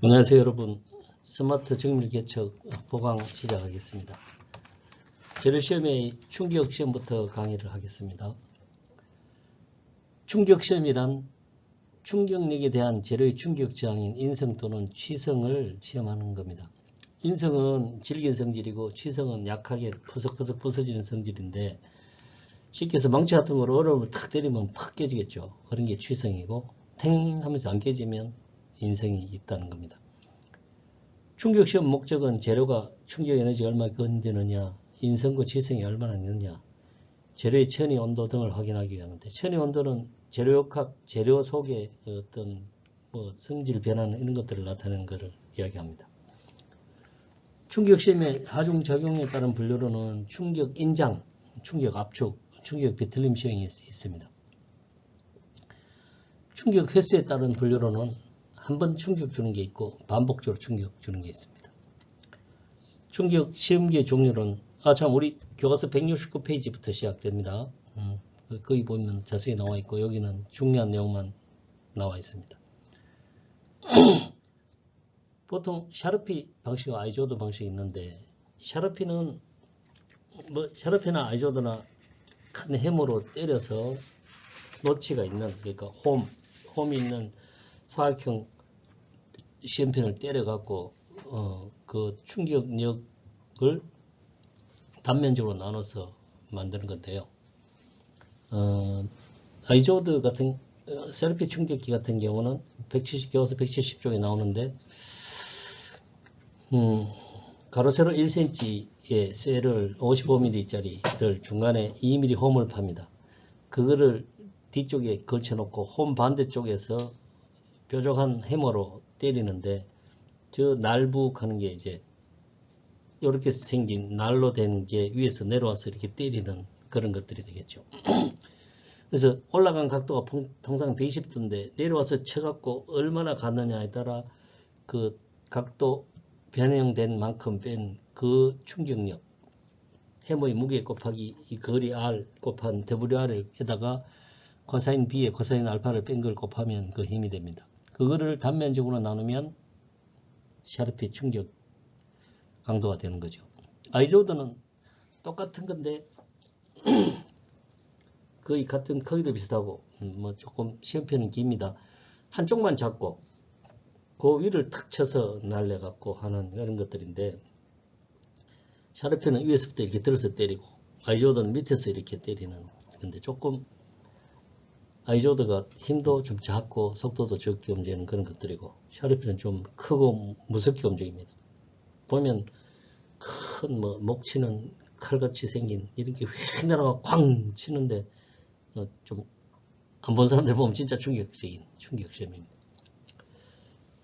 안녕하세요 여러분. 스마트 정밀 개척 보강 시작하겠습니다. 재료 시험의 충격 시험부터 강의를 하겠습니다. 충격 시험이란 충격력에 대한 재료의 충격 저항인 인성 또는 취성을 시험하는 겁니다. 인성은 질긴 성질이고 취성은 약하게 퍼석퍼석 부서지는 성질인데 쉽게 해서 망치 같은 거로 얼음을 탁 때리면 팍 깨지겠죠. 그런 게 취성이고 탱 하면서 안 깨지면 인성이 있다는 겁니다. 충격 시험 목적은 재료가 충격 에너지가 얼마나 건드느냐, 인성과 지성이 얼마나 있느냐, 재료의 천위 온도 등을 확인하기 위함인데 천위 온도는 재료 역학, 재료 속의 어떤 뭐 성질 변화는 이런 것들을 나타내는 것을 이야기합니다. 충격 시험의 하중 작용에 따른 분류로는 충격 인장, 충격 압축, 충격 비틀림 시험이 있습니다. 충격 횟수에 따른 분류로는 한 번 충격 주는 게 있고 반복적으로 충격 주는 게 있습니다. 충격 시험기의 종류는 아 참 우리 교과서 169페이지부터 시작됩니다. 음, 거기 보면 자세히 나와 있고 여기는 중요한 내용만 나와 있습니다. 보통 샤르피 방식과 아이조드 방식이 있는데 샤르피는 뭐 샤르피나 아이조드나 큰 해머로 때려서 노치가 있는 그러니까 홈 홈이 있는 사각형 시험펜을 때려갖고 어, 그 충격력을 단면적으로 나눠서 만드는 건데요. 어, 아이조드 같은 어, 셀피 충격기 같은 경우는 170 교과서 170쪽에 나오는데 음, 가로 세로 1cm의 쇠를 55mm짜리를 중간에 2mm 홈을 팝니다. 그거를 뒤쪽에 걸쳐놓고 홈 반대쪽에서 뾰족한 해머로 때리는데 저 날북하는 게 이제 이렇게 생긴 날로 된 게 위에서 내려와서 이렇게 때리는 그런 것들이 되겠죠. 그래서 올라간 각도가 통상 120도인데 내려와서 쳐갖고 얼마나 갔느냐에 따라 그 각도 변형된 만큼 뺀 그 충격력 해머의 무게 곱하기 이 거리 R 곱한 WR에다가 코사인 B에 코사인 알파를 뺀 걸 곱하면 그 힘이 됩니다. 그거를 단면적으로 나누면 샤르피 충격 강도가 되는 거죠. 아이조드는 똑같은 건데 거의 같은 크기도 비슷하고 뭐 조금 시험표는 깁니다. 한쪽만 잡고 그 위를 탁 쳐서 날려 갖고 하는 그런 것들인데 샤르피는 위에서부터 이렇게 들어서 때리고 아이조드는 밑에서 이렇게 때리는 건데 조금 아이조드가 힘도 좀 작고 속도도 적게 움직이는 그런 것들이고 샤르피는 좀 크고 무섭게 움직입니다. 보면 큰 뭐 목치는 칼같이 생긴 이렇게 휙 날아가 쾅 치는데 어, 좀안 본 사람들 보면 진짜 충격적인 충격 시험입니다.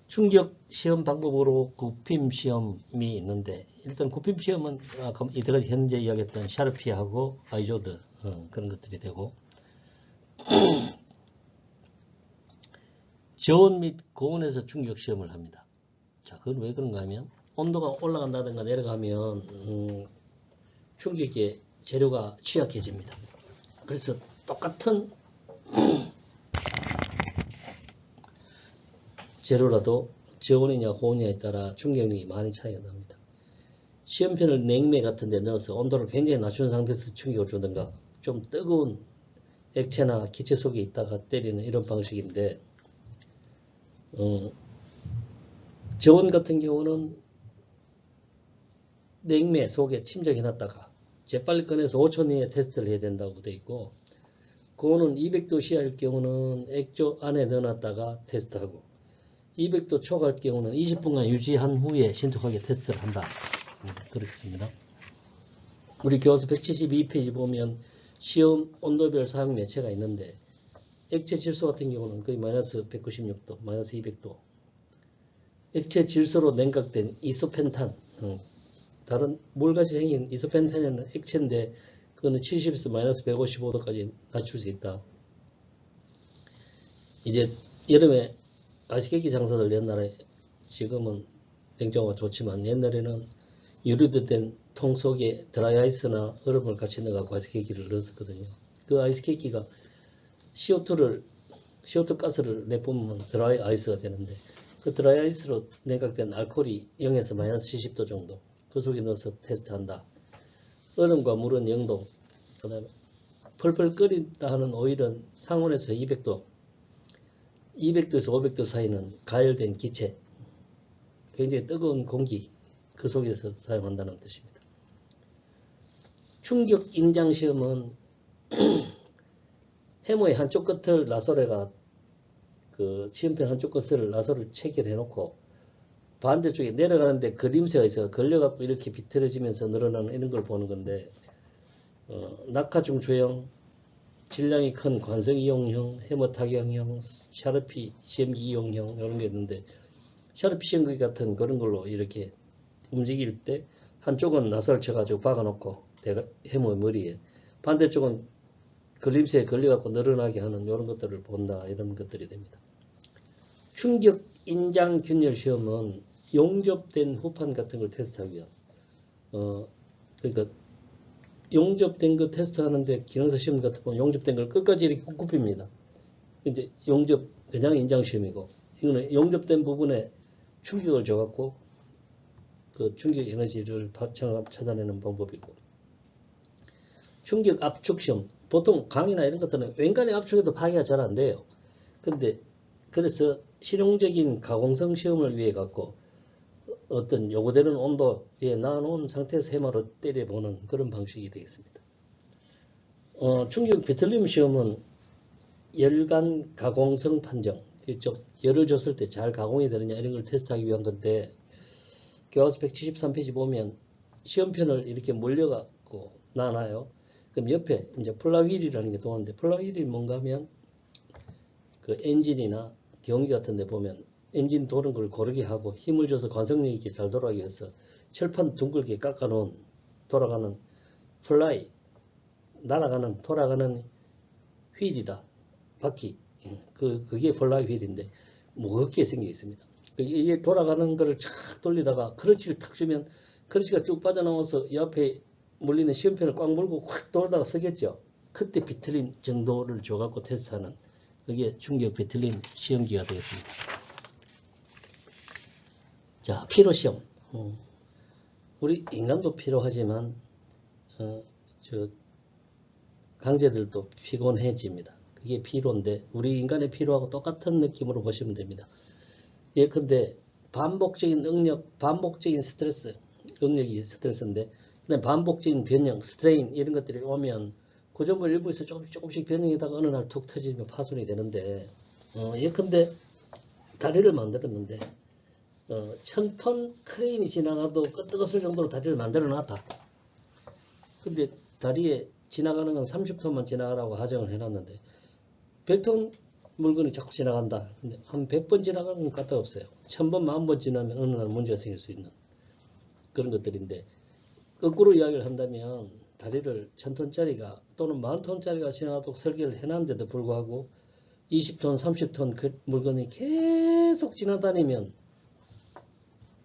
충격 시험 방법으로 굽힘 시험이 있는데 일단 굽힘 시험은 아까 이때까지 현재 이야기했던 샤르피하고 아이조드 어, 그런 것들이 되고 저온 및 고온에서 충격 시험을 합니다. 자, 그건 왜 그런가 하면 온도가 올라간다든가 내려가면 음, 충격에 재료가 취약해집니다. 그래서 똑같은 재료라도 저온이냐 고온이냐에 따라 충격력이 많이 차이가 납니다. 시험편을 냉매 같은 데 넣어서 온도를 굉장히 낮춘 상태에서 충격을 주든가 좀 뜨거운 액체나 기체 속에 있다가 때리는 이런 방식인데 어, 저온 같은 경우는 냉매 속에 침적해 놨다가 재빨리 꺼내서 5초 내에 테스트를 해야 된다고 되어 있고 그거는 200도 시야일 경우는 액조 안에 넣어놨다가 테스트하고 200도 초과할 경우는 20분간 유지한 후에 신속하게 테스트를 한다. 음, 그렇습니다. 우리 교과서 172페이지 보면 시험 온도별 사용 매체가 있는데 액체 질소 같은 경우는 거의 마이너스 196도, 마이너스 200도. 액체 질소로 냉각된 이소펜탄, 음, 다른 물같이 생긴 이소펜탄에는 액체인데 그거는 70에서 마이너스 155도까지 낮출 수 있다. 이제 여름에 아시겠기 장사들 옛날에 지금은 냉장고가 좋지만 옛날에는 유리도 된 통 속에 드라이 아이스나 얼음을 같이 넣어갖고 아이스케이크를 넣었었거든요. 그 아이스케이크가 CO2를 CO2 가스를 내뿜으면 드라이 아이스가 되는데 그 드라이 아이스로 냉각된 알코올이 0에서 마이너스 70도 정도 그 속에 넣어서 테스트한다. 얼음과 물은 0도 그 다음에 펄펄 끓인다 하는 오일은 상온에서 200도 200도에서 500도 사이는 가열된 기체 굉장히 뜨거운 공기 그 속에서 사용한다는 뜻입니다. 충격 인장 시험은 해모의 한쪽 끝을 나솔레가 그 시험편 한쪽 끝을 나솔을 체결해 놓고 반대쪽에 내려가는데 그림새가 있어 걸려갖고 이렇게 비틀어지면서 늘어나는 이런 걸 보는 건데 어, 낙하중 조형 질량이 큰 관성 이용형, 해머 타격형, 샤르피 시험기 이용형 이런 게 있는데 샤르피 시험기 같은 그런 걸로 이렇게 움직일 때 한쪽은 나사를 쳐가지고 박아놓고 대가, 해머 머리에 반대쪽은 걸림새에 걸려갖고 늘어나게 하는 이런 것들을 본다 이런 것들이 됩니다. 충격 인장 균열 시험은 용접된 후판 같은 걸 테스트하기 위한 어 그러니까 용접된 거 테스트하는데 기능사 시험 같은 경우는 용접된 걸 끝까지 이렇게 굽힙니다. 이제 용접 그냥 인장 시험이고 이거는 용접된 부분에 충격을 줘갖고 그 충격 에너지를 파- 차단하는 방법이고 충격 압축 시험 보통 강이나 이런 것들은 웬간의 압축에도 파괴가 잘 안 돼요. 근데 그래서 실용적인 가공성 시험을 위해 갖고 어떤 요구되는 온도에 놔놓은 상태에서 해마로 때려보는 그런 방식이 되겠습니다. 어, 충격 베틀리움 시험은 열간 가공성 판정, 즉 열을 줬을 때 잘 가공이 되느냐 이런 걸 테스트하기 위한 건데 교과서 173페이지 보면 시험편을 이렇게 몰려갖고 나눠요. 그럼 옆에 이제 플라휠이라는 게 도는데 플라휠이 뭔가 하면 그 엔진이나 경기 같은 데 보면 엔진 도는 걸 고르게 하고 힘을 줘서 관성력 있게 잘 돌아가기 위해서 철판 둥글게 깎아 놓은 돌아가는 플라이 날아가는 돌아가는 휠이다. 바퀴. 예, 그 그게 플라이 휠인데 무겁게 생겨 있습니다. 이게 돌아가는 거를 쫙 돌리다가 크러치를 탁 주면 크러치가 쭉 빠져나와서 옆에 몰리는 시험편을 꽉 물고 확 돌다가 서겠죠 그때 비틀림 정도를 줘갖고 테스트하는 그게 충격 비틀림 시험기가 되겠습니다. 자, 피로 시험. 어, 우리 인간도 피로하지만 어, 저 강제들도 피곤해집니다. 그게 피로인데 우리 인간의 피로하고 똑같은 느낌으로 보시면 됩니다. 예컨대 반복적인 능력, 반복적인 스트레스, 능력이 스트레스인데 근데 반복적인 변형, 스트레인 이런 것들이 오면 고정물 일부에서 조금씩 조금씩 변형이다가 어느 날 툭 터지면 파손이 되는데 어, 예컨대 다리를 만들었는데 어, 천톤 크레인이 지나가도 끄떡없을 정도로 다리를 만들어 놨다. 근데 다리에 지나가는 건 30톤만 지나가라고 하정을 해놨는데 100톤 물건이 자꾸 지나간다. 근데 한 100번 지나가는 건 까딱 없어요. 1000번, 만번 지나면 어느 날 문제가 생길 수 있는 그런 것들인데 거꾸로 이야기를 한다면 다리를 1000톤짜리가 또는 만톤짜리가 지나가도록 설계를 해놨는데도 불구하고 20톤, 30톤 그 물건이 계속 지나다니면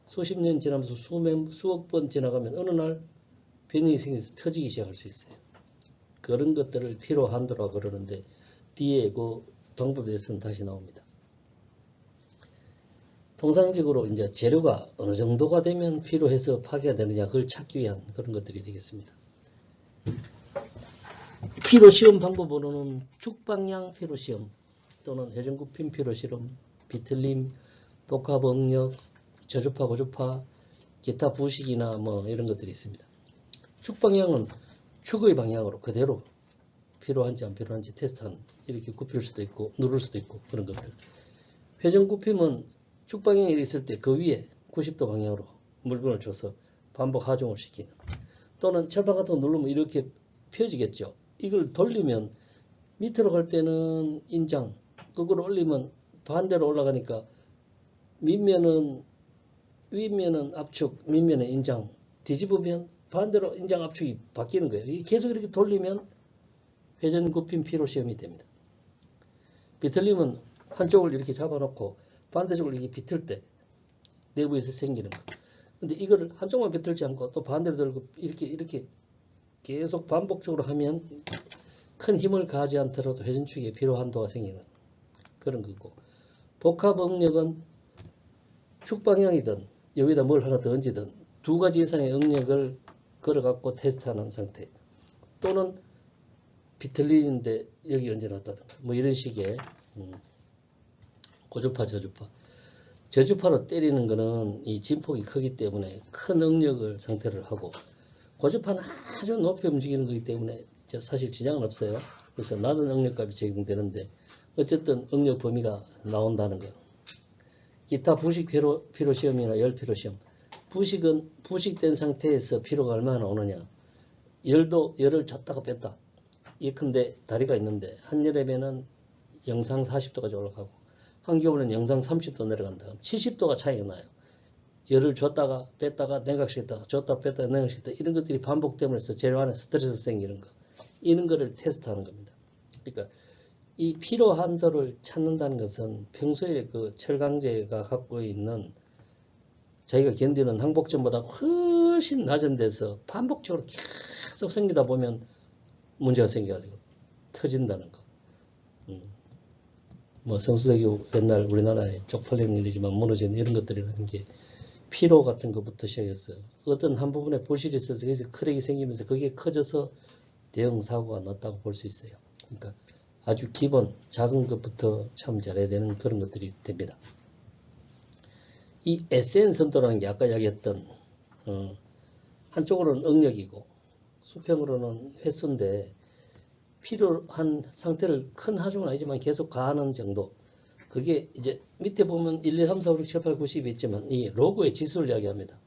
수십 년 지나면서 수백, 수억 번 지나가면 어느 날 변형이 생겨서 터지기 시작할 수 있어요. 그런 것들을 피로 한도라고 그러는데 뒤에 그 방법에 대해서는 다시 나옵니다. 통상적으로 이제 재료가 어느 정도가 되면 필요해서 파괴가 되느냐 그걸 찾기 위한 그런 것들이 되겠습니다. 피로 시험 방법으로는 축방향 피로 시험 또는 회전굽힘 피로 실험, 비틀림, 복합응력, 저주파, 고주파, 기타 부식이나 뭐 이런 것들이 있습니다. 축방향은 축의 방향으로 그대로 필요한지 안 필요한지 테스트하는 이렇게 굽힐 수도 있고 누를 수도 있고 그런 것들. 회전굽힘은 축방향이 있을 때 그 위에 90도 방향으로 물건을 줘서 반복 하중을 시키는 또는 철판 같은 거 누르면 이렇게 펴지겠죠. 이걸 돌리면 밑으로 갈 때는 인장, 거꾸로 올리면 반대로 올라가니까 밑면은 윗면은 압축, 밑면은 인장, 뒤집으면 반대로 인장 압축이 바뀌는 거예요. 계속 이렇게 돌리면 회전 굽힘 피로 시험이 됩니다. 비틀림은 한쪽을 이렇게 잡아놓고 반대쪽을 이렇게 비틀 때 내부에서 생기는 거. 근데 이거를 한쪽만 비틀지 않고 또 반대로 들고 이렇게 이렇게 계속 반복적으로 하면 큰 힘을 가하지 않더라도 회전축에 피로 한도가 생기는 그런 거고. 복합 응력은 좌측 방향이든 여기다 뭘 하나 더 얹이든 두 가지 이상의 응력을 걸어갖고 테스트하는 상태. 또는 비틀림인데 여기 얹어놨다든가. 뭐 이런 식의 음, 고주파 저주파 저주파로 때리는 거는 이 진폭이 크기 때문에 큰 응력을 상태를 하고 고주파는 아주 높이 움직이는 거기 때문에 저 사실 지장은 없어요. 그래서 낮은 응력값이 적용되는데 어쨌든 응력 범위가 나온다는 거. 기타 부식 피로, 피로 시험이나 열 피로 시험. 부식은 부식된 상태에서 피로가 얼마나 오느냐. 열도 열을 줬다가 뺐다. 예컨대 다리가 있는데 한여름에는 영상 40도까지 올라가고 한겨울에는 영상 30도 내려간다. 70도가 차이가 나요. 열을 줬다가 뺐다가 냉각시켰다가 줬다 뺐다가 냉각시켰다 이런 것들이 반복되면서 재료 안에 스트레스 생기는 거 이런 거를 테스트하는 겁니다. 그러니까 이 피로 한도를 찾는다는 것은 평소에 그 철강제가 갖고 있는 자기가 견디는 항복점보다 훨씬 낮은 데서 반복적으로 계속 생기다 보면 문제가 생겨가지고 터진다는 거. 음. 뭐 성수대교 옛날 우리나라에 쪽팔린 일이지만 무너진 이런 것들이라는 게 피로 같은 것부터 시작해서 어떤 한 부분에 불실이 있어서 그래서 크랙이 생기면서 그게 커져서 대형 사고가 났다고 볼 수 있어요. 그러니까 아주 기본 작은 것부터 참 잘해야 되는 그런 것들이 됩니다. 이 SN 선도라는 게 아까 이야기했던 어, 한쪽으로는 응력이고 수평으로는 횟수인데 필요한 상태를 큰 하중은 아니지만 계속 가하는 정도 그게 이제 밑에 보면 1, 2, 3, 4, 5, 6, 7, 8, 9, 10이 있지만 이 로그의 지수를 이야기합니다.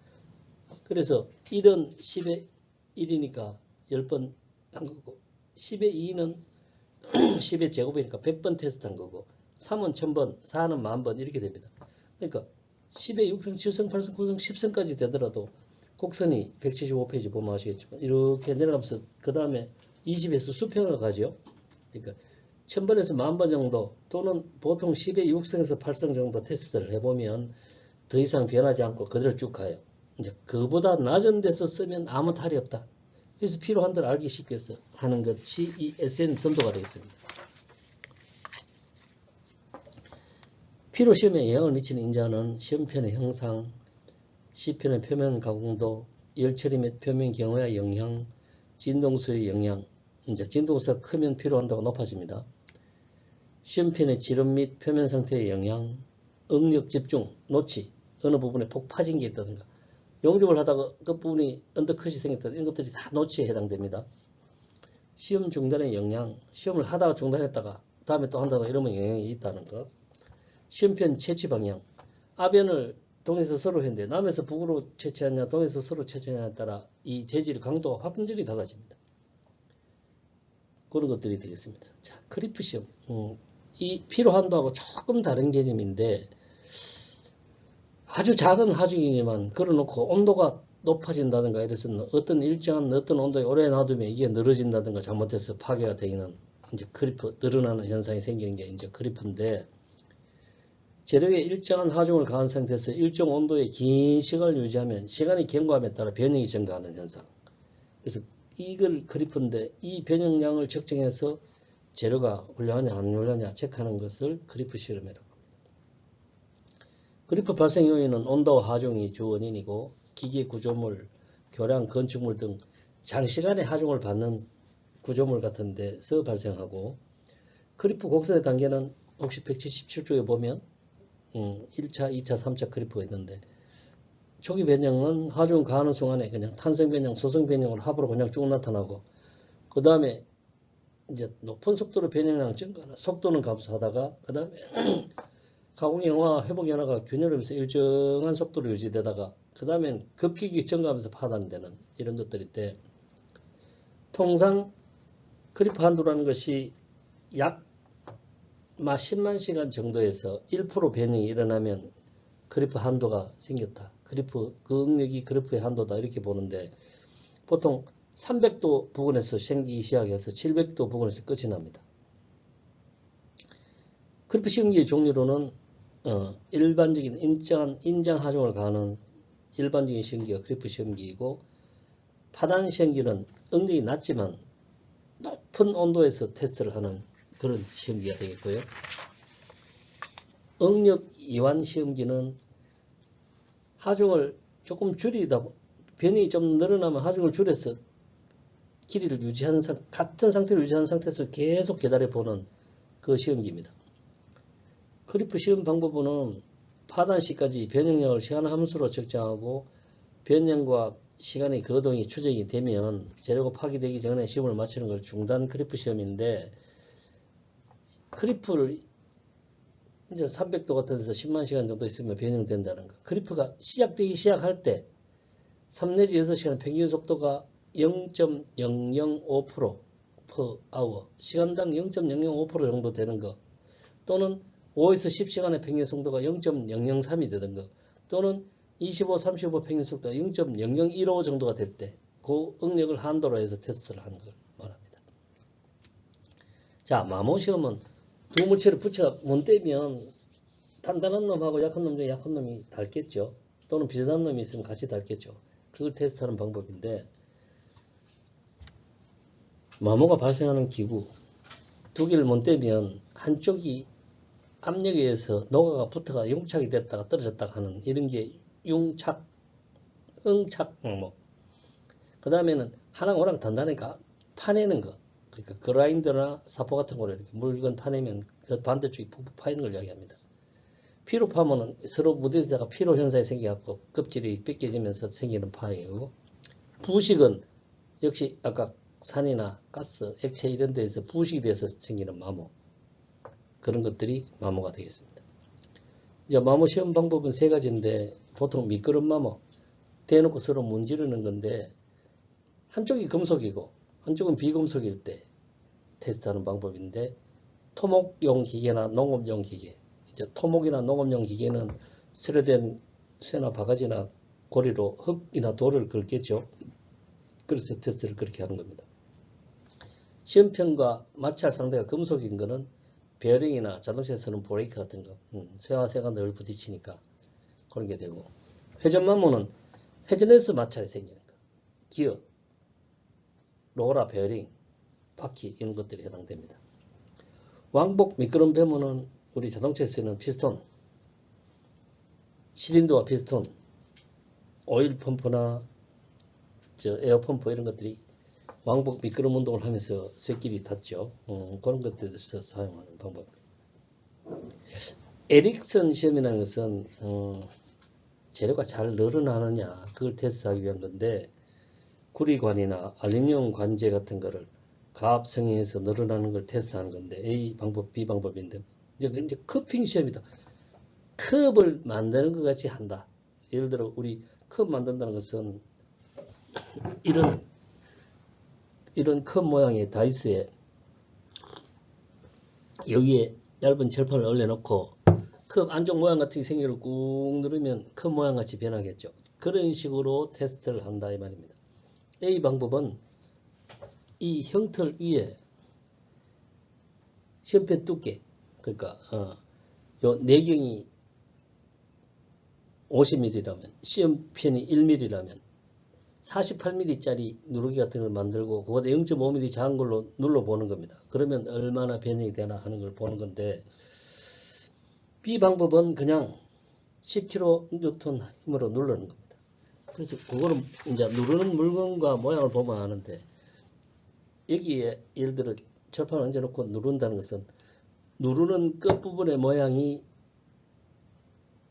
그래서 1은 10의 1이니까 10번 한 거고 10의 2는 10의 제곱이니까 100번 테스트한 거고 3은 1000번, 4는 만번 이렇게 됩니다. 그러니까 10의 6성, 7성, 8성, 9성, 10성까지 되더라도 곡선이 175페이지 보면 아시겠지만 이렇게 내려가면서 그 다음에 20에서 수평으로 가죠. 그러니까 1000번에서 만번 정도 또는 보통 10의 6성에서 8성 정도 테스트를 해보면 더 이상 변하지 않고 그대로 쭉 가요. 이제 그보다 낮은 데서 쓰면 아무 탈이 없다. 그래서 필요한 대로 알기 쉽게 해서 하는 것이 이 SN 선도가 되겠습니다. 피로 시험에 영향을 미치는 인자는 시험편의 형상, 시편의 표면 가공도, 열처리 및 표면 경화의 영향, 진동수의 영향, 이제 진동수가 크면 필요한다고 높아집니다. 시험편의 지름 및 표면 상태의 영향, 응력 집중, 노치, 어느 부분에 폭 파진 게 있다든가, 용접을 하다가 그 부분이 언더컷이 생겼다 이런 것들이 다 노치에 해당됩니다. 시험 중단의 영향, 시험을 하다가 중단했다가 다음에 또 한다고 이러면 영향이 있다는 것. 시험편 채취 방향. 아변을 동에서 서로 했는데 남에서 북으로 채취하냐 동에서 서로 채취하냐에 따라 이 재질 강도 확률이 달라집니다. 그런 것들이 되겠습니다. 자, 크리프 시험. 음, 이 피로 한도하고 조금 다른 개념인데 아주 작은 하중이지만 걸어놓고 온도가 높아진다든가 이래서 어떤 일정한 어떤 온도에 오래 놔두면 이게 늘어진다든가 잘못해서 파괴가 되기는 이제 크리프 늘어나는 현상이 생기는 게 이제 크리프인데 재료에 일정한 하중을 가한 상태에서 일정 온도의 긴 시간을 유지하면 시간이 경과함에 따라 변형이 증가하는 현상. 그래서 이걸 그리프인데 이 변형량을 측정해서 재료가 훌륭하냐 안 훌륭하냐 체크하는 것을 그리프 실험이라고 합니다. 그리프 발생 요인은 온도와 하중이 주 원인이고 기계 구조물, 교량, 건축물 등 장시간의 하중을 받는 구조물 같은 데서 발생하고 크리프 곡선의 단계는 혹시 177쪽에 보면 음, 1차, 2차, 3차 크리프가 있는데 초기 변형은 하중 가하는 순간에 그냥 탄성 변형, 소성 변형으로 합으로 그냥 쭉 나타나고 그 다음에 이제 높은 속도로 변형량 증가하는 속도는 감소하다가 그 다음에 가공 영화, 회복 연화가 균열하면서 일정한 속도로 유지되다가 그 다음엔 급격히 증가하면서 파단되는 이런 것들인데 통상 크리프 한도라는 것이 약 10만 시간 정도에서 1% 변형이 일어나면 그래프 한도가 생겼다. 그래프 그 응력이 그래프의 한도다 이렇게 보는데 보통 300도 부근에서 생기기 시작해서 700도 부근에서 끝이 납니다. 그래프 시험기의 종류로는 어, 일반적인 인정, 인장 하중을 가하는 일반적인 시험기가 그래프 시험기이고 파단 시험기는 응력이 낮지만 높은 온도에서 테스트를 하는 그런 시험기가 되겠고요. 응력 이완 시험기는 하중을 조금 줄이다 변이 좀 늘어나면 하중을 줄여서 길이를 유지하는 상 같은 상태를 유지하는 상태에서 계속 기다려 보는 그 시험기입니다. 크리프 시험 방법은 파단 시까지 변형량을 시간 함수로 측정하고 변형과 시간의 거동이 추적이 되면 재료가 파기되기 전에 시험을 마치는 걸 중단 크리프 시험인데 크리프를 이제 300도 같은 데서 10만 시간 정도 있으면 변형된다는 거. 크리프가 시작되기 시작할 때 3 내지 6시간 평균 속도가 0.005% per hour 시간당 0.005% 정도 되는 거 또는 5에서 10시간의 평균 속도가 0.003이 되는 거 또는 25, 35 평균 속도가 0.0015 정도가 될 때 그 응력을 한도로 해서 테스트를 하는 걸 말합니다. 자, 마모 시험은 두 물체를 붙여 못 떼면 단단한 놈하고 약한 놈 중에 약한 놈이 닳겠죠. 또는 비슷한 놈이 있으면 같이 닳겠죠. 그걸 테스트하는 방법인데 마모가 발생하는 기구 두 개를 못 떼면 한쪽이 압력에 의해서 노가가 붙어가 융착이 됐다가 떨어졌다가 하는 이런 게 융착, 응착 마모. 그 다음에는 하나가 워낙 단단하니까 파내는 거. 그러니까 그라인더나 사포 같은 거를 이렇게 물건 파내면 그 반대쪽이 푹푹 파이는 걸 이야기합니다. 피로 파면은 서로 무대에다가 피로 현상이 생겨갖고 껍질이 뺏겨지면서 생기는 파이고 부식은 역시 아까 산이나 가스, 액체 이런 데에서 부식이 돼서 생기는 마모 그런 것들이 마모가 되겠습니다. 이제 마모 시험 방법은 세 가지인데 보통 미끄럼 마모 대놓고 서로 문지르는 건데 한쪽이 금속이고 한쪽은 비금속일 때 테스트하는 방법인데 토목용 기계나 농업용 기계 이제 토목이나 농업용 기계는 스레된 쇠나 바가지나 고리로 흙이나 돌을 긁겠죠. 그래서 테스트를 그렇게 하는 겁니다. 시험편과 마찰 상대가 금속인 거는 베어링이나 자동차에 쓰는 브레이크 같은 거, 음, 쇠와 쇠가 늘 부딪히니까 그런 게 되고 회전 마모는 회전에서 마찰이 생기는 거, 기어, 로라 베어링, 바퀴 이런 것들이 해당됩니다. 왕복 미끄럼 배모는 우리 자동차에 쓰는 피스톤, 실린더와 피스톤, 오일 펌프나 저 에어 펌프 이런 것들이 왕복 미끄럼 운동을 하면서 쇠끼리 닿죠. 어, 그런 것들에서 사용하는 방법. 에릭슨 시험이라는 것은 어, 재료가 잘 늘어나느냐 그걸 테스트하기 위한 건데 구리관이나 알루미늄 관제 같은 거를 가압 성형해서 늘어나는 걸 테스트하는 건데 A 방법, B 방법인데 이제, 그 이제 커핑 시험이다. 컵을 만드는 것 같이 한다. 예를 들어 우리 컵 만든다는 것은 이런 이런 컵 모양의 다이스에 여기에 얇은 철판을 올려놓고 컵 안쪽 모양 같은 게 생기를 꾹 누르면 컵 모양 같이 변하겠죠. 그런 식으로 테스트를 한다 이 말입니다. A 방법은 이 형틀 위에 시험펜 두께 그러니까 어, 요 내경이 50mm라면 시험펜이 1mm라면 48mm짜리 누르기 같은 걸 만들고 그보다 0.5mm 작은 걸로 눌러보는 겁니다. 그러면 얼마나 변형이 되나 하는 걸 보는 건데 B 방법은 그냥 10kN 힘으로 누르는 겁니다. 그래서 그거는 이제 누르는 물건과 모양을 보면 아는데 여기에 예를 들어 철판을 얹어놓고 누른다는 것은 누르는 끝부분의 모양이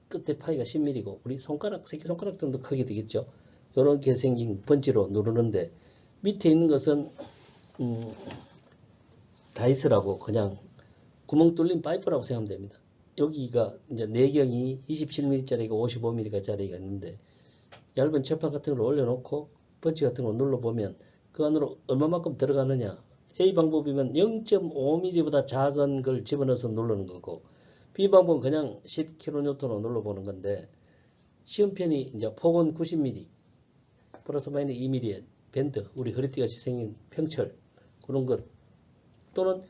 끝에 파이가 10mm고 우리 손가락, 새끼손가락 정도 크게 되겠죠. 이렇게 생긴 번지로 누르는데 밑에 있는 것은 음, 다이스라고 그냥 구멍 뚫린 파이프라고 생각하면 됩니다. 여기가 이제 내경이 27mm짜리가 55mm짜리가 있는데 얇은 철판 같은 걸 올려놓고 번지 같은 걸 눌러보면 그 안으로 얼마만큼 들어가느냐 A 방법이면 0.5mm보다 작은 걸 집어넣어서 누르는 거고 B 방법은 그냥 10kN으로 눌러보는 건데 시험편이 이제 폭은 90mm 플러스 마이너스 2mm의 밴드 우리 허리띠 같이 생긴 평철 그런 것 또는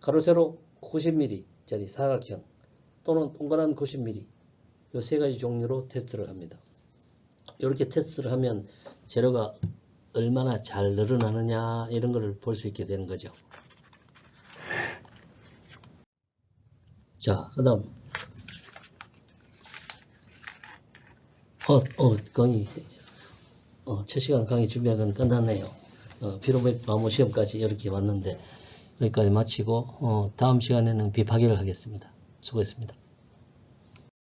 가로 세로 90mm짜리 사각형 또는 동그란 90mm 이 세 가지 종류로 테스트를 합니다. 이렇게 테스트를 하면 재료가 얼마나 잘 늘어나느냐 이런 것을 볼 수 있게 되는 거죠. 자, 그 다음 어, 어, 강의, 어, 첫 시간 강의 준비한 건 끝났네요. 어, 피로백 마모 시험까지 이렇게 왔는데, 여기까지 마치고, 어, 다음 시간에는 비파기를 하겠습니다. 수고했습니다.